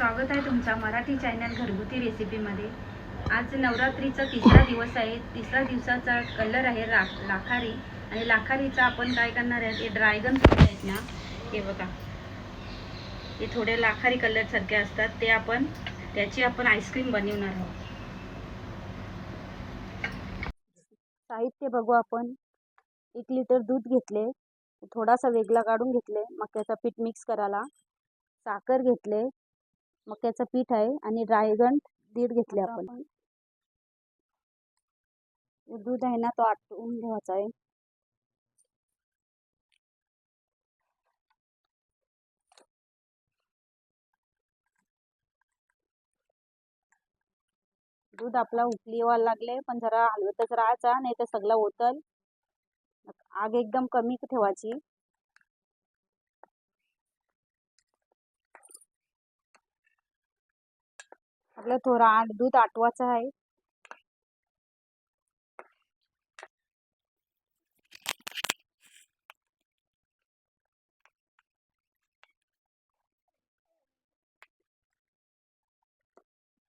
स्वागत आहे तुमचा मराठी चॅनल घरगुती रेसिपीमध्ये आज नवरात्रीचा तिसरा दिवस आहे. तिसरा दिवसाचा कलर आहे रा लाखारी. आणि लाखारीचा आपण काय करणार आहे? ते ड्रायगन फ्रूट आहेत ना हे बघा. हे थोडे लाखारी कलरसारखे असतात. ते आपण त्याची आपण आईस्क्रीम बनवणार आहोत. साहित्य बघू आपण. एक लिटर दूध घेतले. थोडासा वेगळा काढून घेतले. मक्याचा पीठ मिक्स करायला. साखर घेतले. मक्याचं पीठ आहे आणि ड्रायगन दीड घेतले आपण. दूध आहे ना तो आटवून घ्यायचा आहे. दूध आपला उकली व्हायला लागले पण जरा हलवतच राहायचा नाही तर सगळं ओतल. आग एकदम कमी ठेवायची. आपलं थोडा आठ दूध आठवायचं आहे.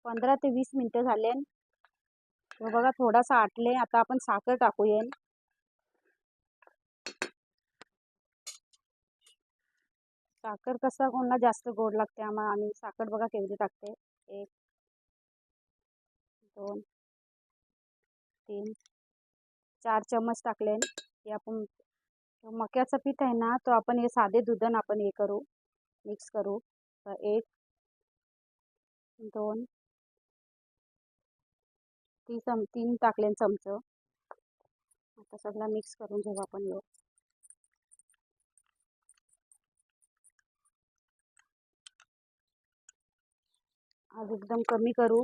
पंधरा ते वीस मिनटं झाले बघा थोडासा आटले. आता आपण साखर टाकूया. साखर कसा कोणाला जास्त गोड लागते आम्हाला आणि साखर बघा केवढी टाकते. एक दोन तीन चार चम्मच टाकले हे आपण मक्याचं पीठ आहे ना तो आपण हे साधे दुधन आपण हे करू मिक्स करू. एक दोन ती चम तीन टाकले चमचं. आता सगळं मिक्स करून घेऊ आपण यो आज एकदम कमी करू.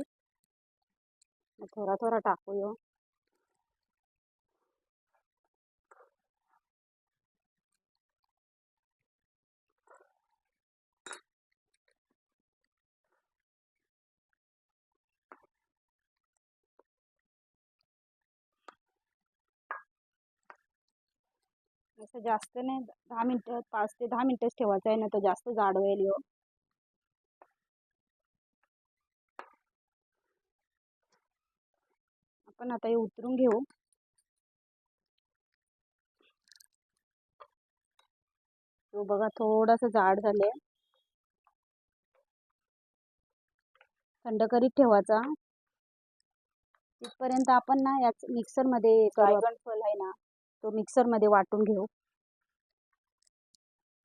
थोडा थोडा टाकू यो असं जास्त नाही दहा मिनटं पाच ते दहा मिनटंच ठेवायचं आहे ना तर जास्त जाड होईल यो. आपण आता हे उतरून घेऊ. तो बघा थोडासा जाड झाले थंड करीत ठेवायचा. तिथपर्यंत आपण ना याच मिक्सरमध्ये ड्रॅगन फल आहे ना. तो मिक्सरमध्ये वाटून घेऊ.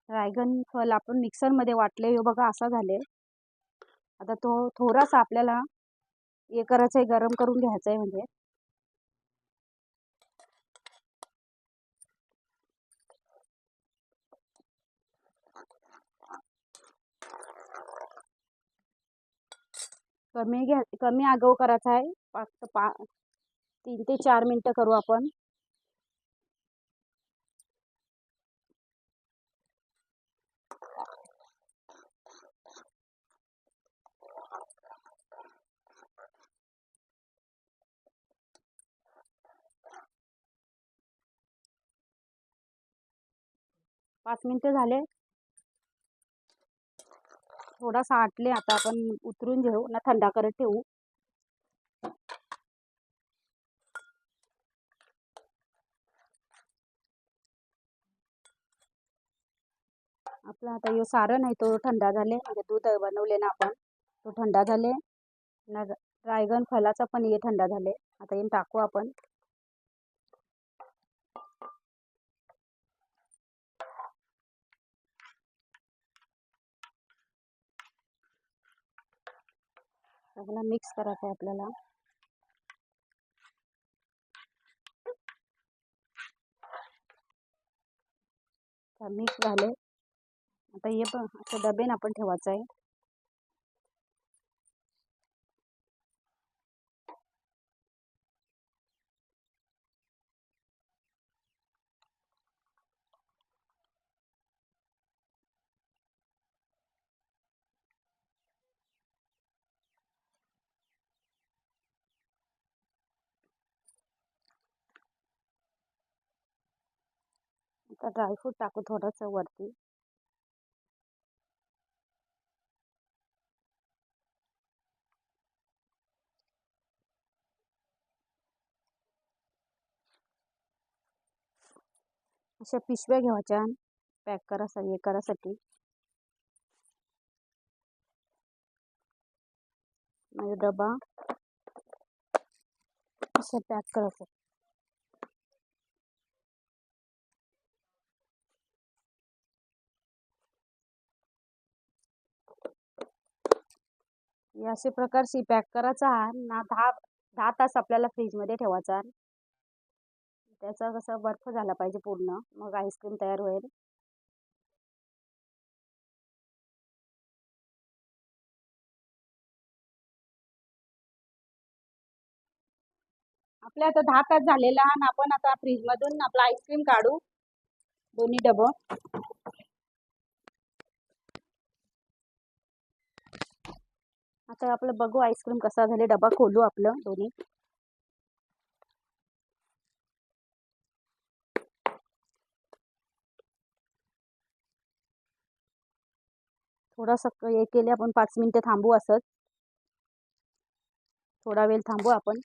ड्रॅगन फल आपण मिक्सरमध्ये वाटले हे बघा असा झाले आता तो थोडासा आपल्याला हे करायचं आहे गरम करून घ्यायचं आहे म्हणजे. कमी घ्या कमी आगाऊ करायचा आहे. फक्त पा तीन ते चार मिनटं करू आपण. पाच मिनटं झाले. थोडासा आटले आता आपण उतरून घेऊ ना थंडा करत ठेवू. आपला आता हे सारण आहे तो थंडा झाले म्हणजे दूध बनवले ना आपण तो थंडा झाले. ना ड्रॅगन फलाचा पण हे थंडा झाले. आता येऊन टाकू आपण. सगळं मिक्स करायचं आहे आपल्याला. मिक्स झाले. आता हे पण असं डबेन आपण ठेवायचं आहे. आता ड्रायफ्रूट टाकू सा वरती. अशा पिशव्या घ्यायच्या पॅक करा हे करासाठी माझा डबा. असं पॅक करायचं असे प्रकारची पॅक करायचा ना दहा दहा तास आपल्याला फ्रीजमध्ये ठेवायचा. त्याचा कसा बर्फ झाला पाहिजे पूर्ण. मग आईस्क्रीम तयार होईल. आपल्या आता दहा तास झालेला आणि आपण आता फ्रीजमधून आपलं आईस्क्रीम काढू. दोन्ही डबं. आता आपलं बघू आईस्क्रीम कसा झाले डबा खोलू आपलं दोन्ही. थोडासा हे केले आपण पाच मिनटं थांबू असंच. थोडा वेळ थांबू आपण.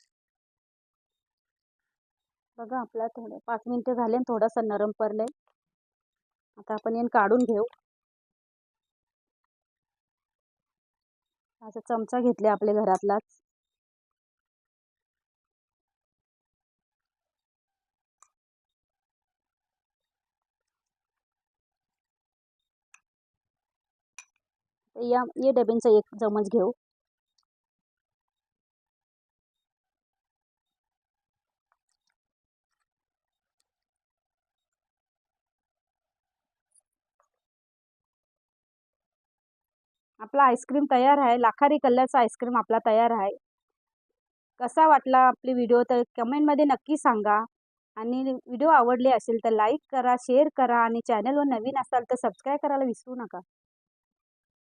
बघा आपला थोडं पाच मिनटं झाले थोडासा नरम पडले आता आपण येऊन काढून घेऊ. असं चमचा घेतले आपल्या घरातलाच. या ये डब्यांचा एक चमच घेऊ. आपला आईस्क्रीम तयार आहे. लाखारी कल्ल्याचा आईस्क्रीम आपला तयार आहे. कसा वाटला आपली व्हिडिओ? तर कमेंटमध्ये नक्की सांगा. आणि व्हिडिओ आवडले असेल तर लाईक करा शेअर करा आणि चॅनलवर नवीन असाल तर सबस्क्राईब करायला विसरू नका.